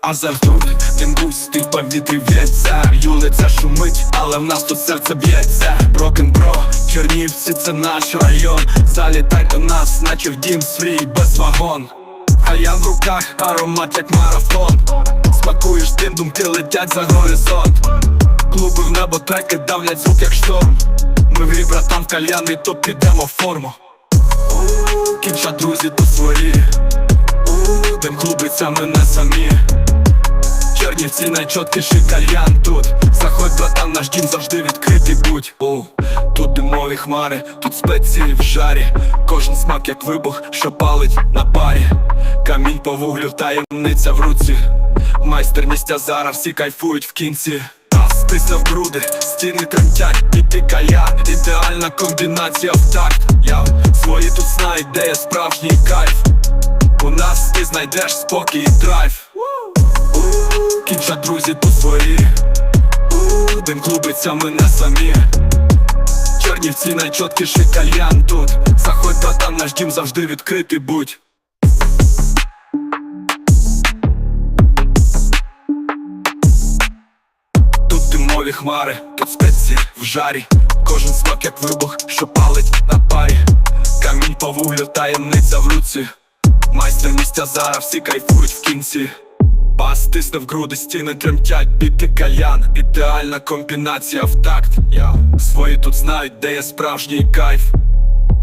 А завжди він був стиль повітрі в'ється. Юлиця шумить, але в нас тут серце б'ється. Рок-н-бро, Чернівці це наш район. Залітай до нас, наче в дім свій без вагон. А я в руках аромат як марафон. Смакуєш дим, думки летять за горизонт. Клуби в небо треки давлять звук як шторм. Ми в грі, братан, в кальяний, то підемо в форму. Кінча друзі тут свої Дим клубиться ми не самі. Чернівці найчоткіший кальян тут. Заходь, братан, наш дім завжди відкритий будь. О, Тут димові хмари, тут спеції в жарі. Кожен смак як вибух, що палить на парі. Камінь по вуглю, таємниця в руці. Майстерність Азара, всі кайфують в кінці. Стися в груди, стіни тремтять, піти кальян Ідеальна комбінація в такт. Я свої тут знають, де є справжній кайф. У нас ти знайдеш спокій і драйв. Кінча друзі тут свої. Дим клубиться ми не самі. Чернівці найчоткіший кальян тут. Заходь, братан, наш дім завжди відкритий будь. Тут димові хмари, тут спеції в жарі. Кожен смак як вибух, що палить на парі. Камінь по вуглю, таємниця в руці Майстерність Азара, всі кайфують в кінці. Бас тисне в груди, стіни тремтять, біти кальян. Ідеальна комбінація в такт. Я Свої тут знають, де є справжній кайф.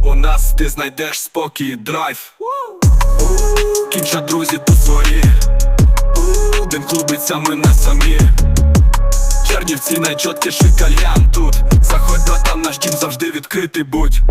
У нас ти знайдеш спокій і драйв. Кінча друзі тут свої. Дим клубиться ми не самі. Чернівці найчоткіший кальян тут. Заходь, братан, наш дім завжди відкритий будь